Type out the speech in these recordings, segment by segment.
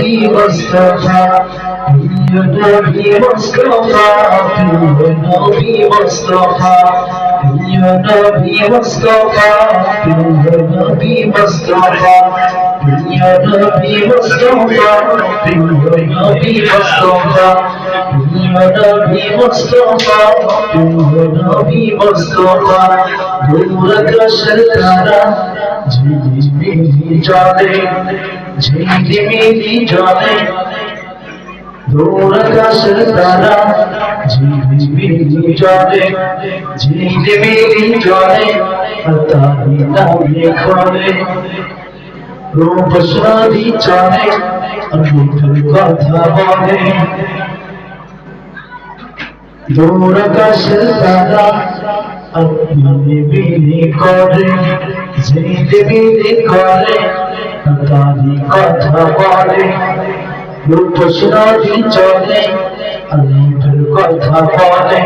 نبي مصطفى يا نبي مصطفى يا نبي مصطفى يا نبي مصطفى يا نبي مصطفى يا نبي مصطفى يا نبي مصطفى يا نبي مصطفى নবী মুস্তাফা দূর আকাশের তারা ঝিলিমিলি জলে ঝিলিমিলি জলে দূর আকাশের তারা ঝিলিমিলি জলে ঝিলিমিলি জলে তারি নামে কথা বলে দূর আকাশের তারা আপনি বিলি করে জিতে বিলি করে তারি কথা বলে। রূপসারি চলে অদ্ভুত কথা বলে।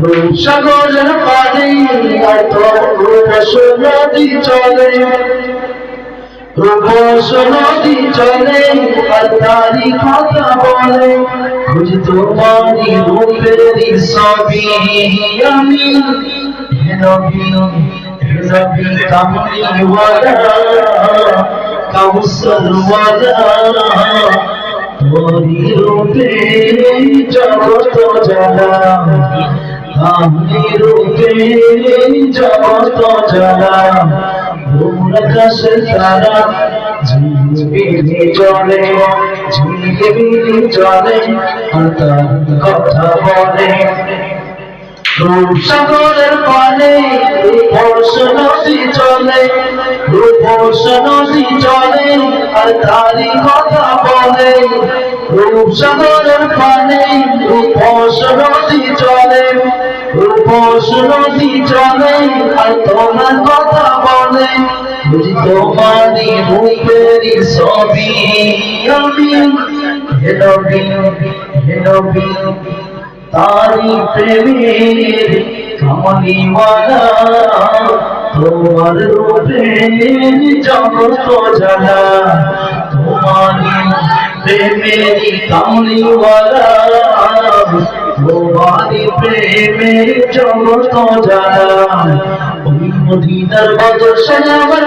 রূপসাগরের পানি এত রূপসারি চলে। রূপস নদী চলে আর তারি কথা বলে। খুঁজ তোমারি রূপের ছবি আমি নবী নবী কামলিওয়ালা কাউসারওয়ালা তোরি রূপে জগত জানা আমি রূপে জগত জানা দূর আকাশে তারা ঝিলমিলি জলে ঝিলমিলি জলে তার কথা বলে। রূপসাগরের পানে রূপস নদী চলে, রূপস নদী চলে আর তারি কথা বলে। রূপসাগরের পানে রূপস নদী চলে নদী চলে, আর তোমার কথা বলে। বুঝি তোমারি রূপেরই ছবি। আমি হে নবী হে নবী তারি প্রেমের কামলিওয়ালা তোমার রূপে জগত জানা তোমারি প্রেমের কামলিওয়ালা তোমারি প্রেমের জগত ওই মদিনার বদর সে আমার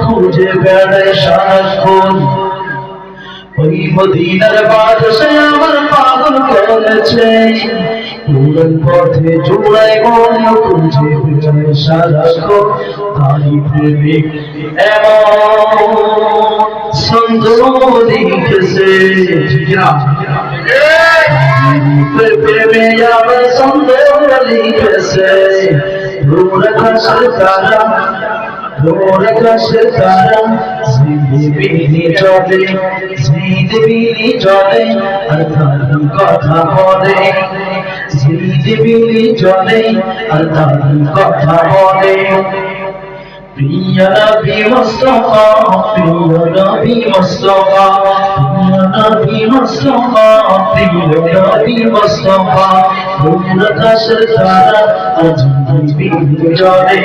খুঁজে বেড়ায় সারাক্ষণ। ওই মদিনার বাদশে আমার পাগল করেছে। উড়াল পথে জোড়ায় মনে খুঁজে বেড়ায় সারাক্ষণ তাই প্রেমিক এমন ঝিলিমিলি চলে কথা বলে। ঝিলিমিলি চলে আর তার কথা বলে। প্রিয় নবী মুস্তফা, প্রিয় নবী মুস্তফা, প্রিয় নবী মুস্তফা, প্রিয় নবী মুস্তফা দূর আকাশের তারা আজ বিজলে